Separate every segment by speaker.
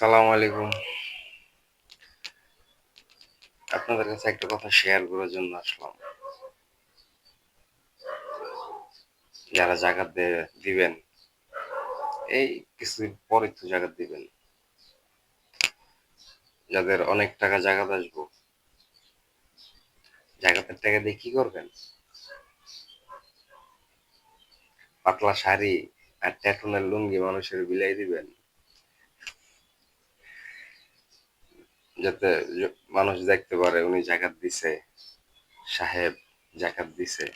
Speaker 1: সালাম আলাইকুম। আপনাদের কাছে একটা কথা শেয়ার করার জন্য আসলাম। যারা জায়গা দিবেন, এই কিছুদিন পরে তো জায়গা দিবেন। যাদের অনেক টাকা জায়গা আসব জায়গাতে টাকা দিয়ে কি করবেন? পাতলা শাড়ি আর ট্যাটুনের লুঙ্গি মানুষের বিলাই দিবেন। যাতে মানুষ দেখতে পারে, উনি জাকাত দিছে, সাহেব জাকাত দিছে।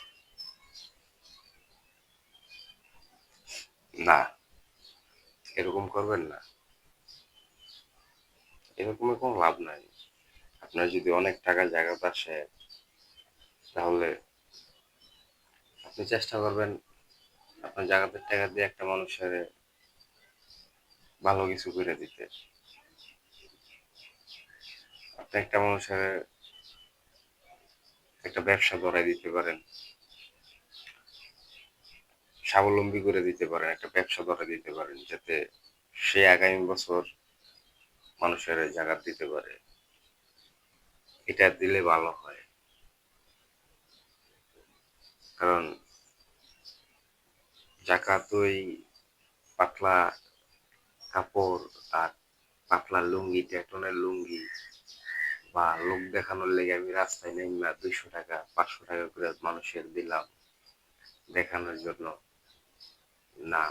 Speaker 1: না, এরকম করবেন না। এরকম কোনো লাভ নাই। আপনার যদি অনেক টাকা জায়গা আসে, তাহলে আপনি চেষ্টা করবেন আপনার জায়গাতে টাকা দিয়ে একটা মানুষের ভালো কিছু করে দিতে। একটা মানুষের একটা ব্যবসা ধরাই দিতে পারেন। স্বাবলম্বী করে দিতে পারেন, একটা ব্যবসা ধরে দিতে পারেন, যাতে সে আগামী বছর মানুষের জায়গা দিতে পারে। এটা দিলে ভালো হয়। কারণ জাকাত ওই পাতলা কাপড় আর পাতলা লুঙ্গি ট্যাটনের লুঙ্গি বা লোক দেখানোর লেগে আমি রাস্তায় নেমা দুইশো টাকা, পাঁচশো টাকা করে মানুষের দিলাম দেখানোর জন্য। না,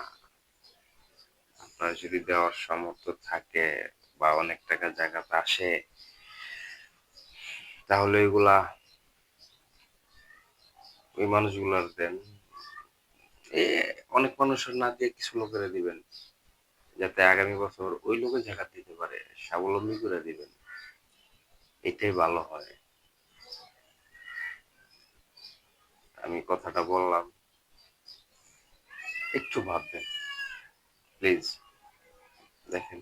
Speaker 1: আপনার যদি দেওয়ার সামর্থ্য থাকে বা অনেক টাকা জায়গাতে আসে, তাহলে ওইগুলা ওই মানুষগুলার দেন। এ, অনেক মানুষের না দিয়ে কিছু লোকেরা দিবেন, যাতে আগামী বছর ওই লোকের জায়গা দিতে পারে, স্বাবলম্বী করে দিবেন। এটাই ভালো হয়। আমি কথাটা বললাম। একটু ভাববেন প্লিজ দেখেন।